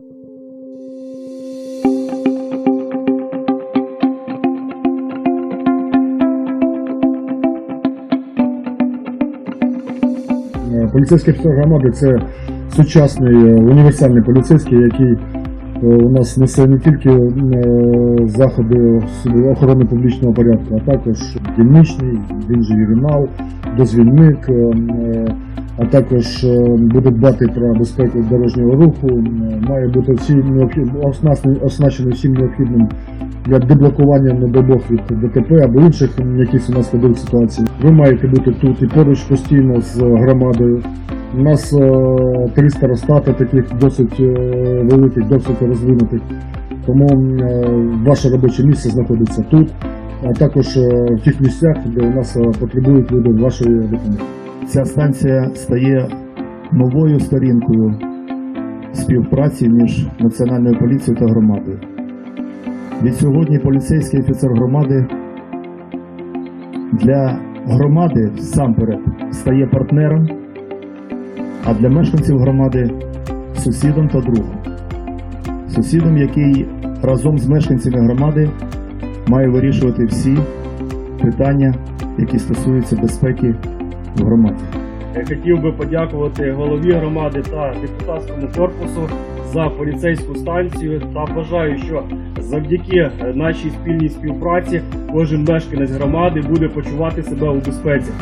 Е, поліцейський психоаналіз – це сучасний е, універсальний поліцейський, який у нас несе не тільки е, заходи охорони публічного порядку, а також дільничний, він же ювенал, дозвільник, е, е, а також е, буде дбати про безпеку дорожнього руху, е, має бути всі оснащений- всім необхідним для деблокування, не дай Бог, від ДТП або інших якісь у нас складових ситуацій. Ви маєте бути тут і поруч постійно з громадою. У нас е, три старостати таких досить е, великих, досить розвинутих. Тому е, ваше робоче місце знаходиться тут, а також в тих місцях, де у нас потребують люди вашої допомоги. Ця станція стає новою сторінкою співпраці між Національною поліцією та громадою. Від сьогодні поліцейський офіцер громади для громади самперед стає партнером, а для мешканців громади сусідом та другом. Сусідом, який разом з мешканцями громади має вирішувати всі питання, які стосуються безпеки в громаді. Е, Хотів би подякувати голові громади та депутатському корпусу за поліцейську станцію та бажаю, що завдяки нашій спільній співпраці кожен мешканець громади буде почувати себе у безпеці.